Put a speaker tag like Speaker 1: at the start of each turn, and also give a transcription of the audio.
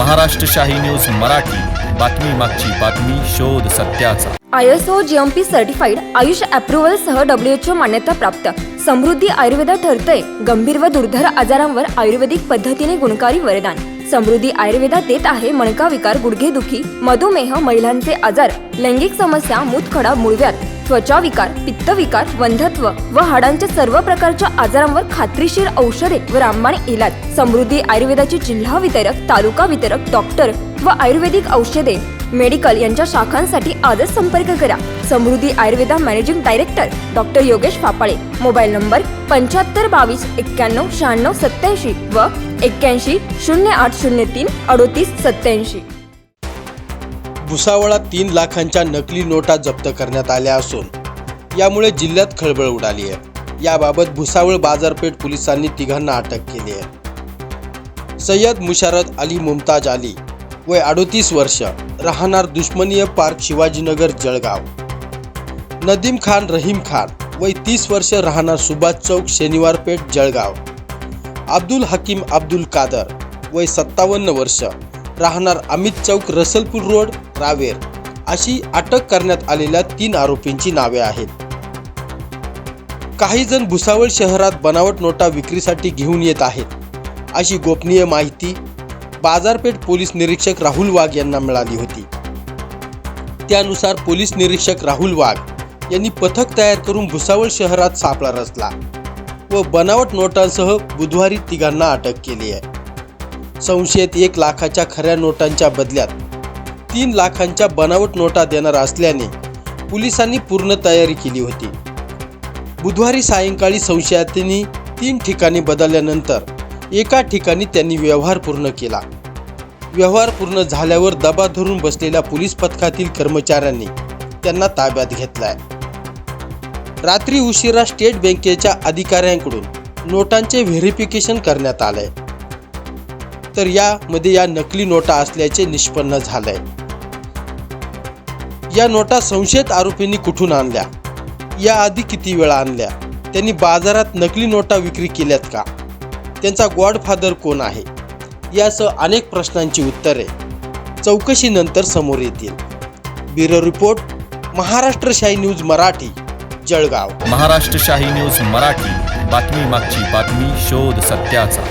Speaker 1: महाराष्ट्र शाही न्यूज मराठी. बातमी मागची बातमी शोध सत्याचा.
Speaker 2: I S O G M P certified Ayush approval सह डब्ल्यू एच ओ मान्यता प्राप्त. समृद्धी आयुर्वेदा ठरतंय. गंभीर व दुर्धर आजारांवर आयुर्वेदिक पद्धतीने गुणकारी वरदान. समृद्धी आयुर्वेदा देत आहे मणका विकार गुडघेदुखी मधुमेह महिलांचे आजार लैंगिक समस्या मूतखडा मुळव्यात त्वचा विकार पित्तविकार वंधत्व व हाडांच्या सर्व प्रकारच्या आजारांवर खात्रीशीर औषधे व रामबाण इलाज. समृद्धी आयुर्वेदाचे जिल्हा वितरक तालुका वितरक डॉक्टर व आयुर्वेदिक औषधे. मेडिकल यांच्या शाखांसाठी आजच संपर्क करा. Samruddhi Ayurveda managing director doctor Yogesh Phapale. Mobile number पंच्याहत्तर बावीस एक्क्याण्णव शहाण्णव सत्याऐंशी व एक्क्याऐंशी शून्य आठ शून्य तीन अडोतीस सत्याऐंशी
Speaker 3: भुसावळात तीन लाखांच्या नकली नोटा जप्त करण्यात आल्या असून यामुळे जिल्ह्यात खळबळ उडाली आहे. याबाबत भुसावळ बाजारपेठ पोलिसांनी तिघांना अटक केली आहे. सय्यद मुशारत अली मुमताज अली वय अडोतीस वर्ष राहणार दुश्मनीय पार्क शिवाजीनगर जळगाव. नदीम खान रहीम खान वय तीस वर्ष राहणार सुभाष चौक शनिवार पेठ जळगाव. अब्दुल हकीम अब्दुल कादर वय सत्तावन्न वर्ष राहणार अमित चौक रसलपूर रोड रावेर. अशी अटक करण्यात आलेल्या तीन आरोपींची नावे आहेत. काही जण भुसावळ शहरात बनावट नोटा विक्रीसाठी घेऊन येत आहेत. अशी गोपनीय माहिती बाजारपेठ पोलीस निरीक्षक राहुल वाघ यांना मिळाली होती. त्यानुसार पोलीस निरीक्षक राहुल वाघ यांनी पथक तयार करून भुसावळ शहरात सापळा रचला व बनावट नोटांसह बुधवारी तिघांना अटक केली आहे. संशयित एक लाखाच्या खऱ्या नोटांच्या बदल्यात तीन लाखांच्या बनावट नोटा देणार असल्याने पोलिसांनी पूर्ण तयारी केली होती. बुधवारी सायंकाळी संशयातींनी तीन ठिकाणी बदलल्यानंतर एका ठिकाणी त्यांनी व्यवहार पूर्ण केला. व्यवहार पूर्ण झाल्यावर दबा धरून बसलेल्या पोलीस पथकातील कर्मचाऱ्यांनी त्यांना ताब्यात घेतलाय. रात्री उशिरा स्टेट बँकेच्या अधिकाऱ्यांकडून नोटांचे व्हेरिफिकेशन करण्यात आलंय. तर यामध्ये या नकली नोटा असल्याचे निष्पन्न झालंय. या नोटा संशयित आरोपींनी कुठून आणल्या? याआधी किती वेळा आणल्या? त्यांनी बाजारात नकली नोटा विक्री केल्यात का? त्यांचा गॉडफादर कोण आहे? यासह अनेक प्रश्नांची उत्तरे चौकशीनंतर समोर येतील. Bureau report Maharashtrashahi news Marathi Jalgaon.
Speaker 1: Maharashtrashahi news Marathi. बातमी मागची बातमी शोध सत्याचा.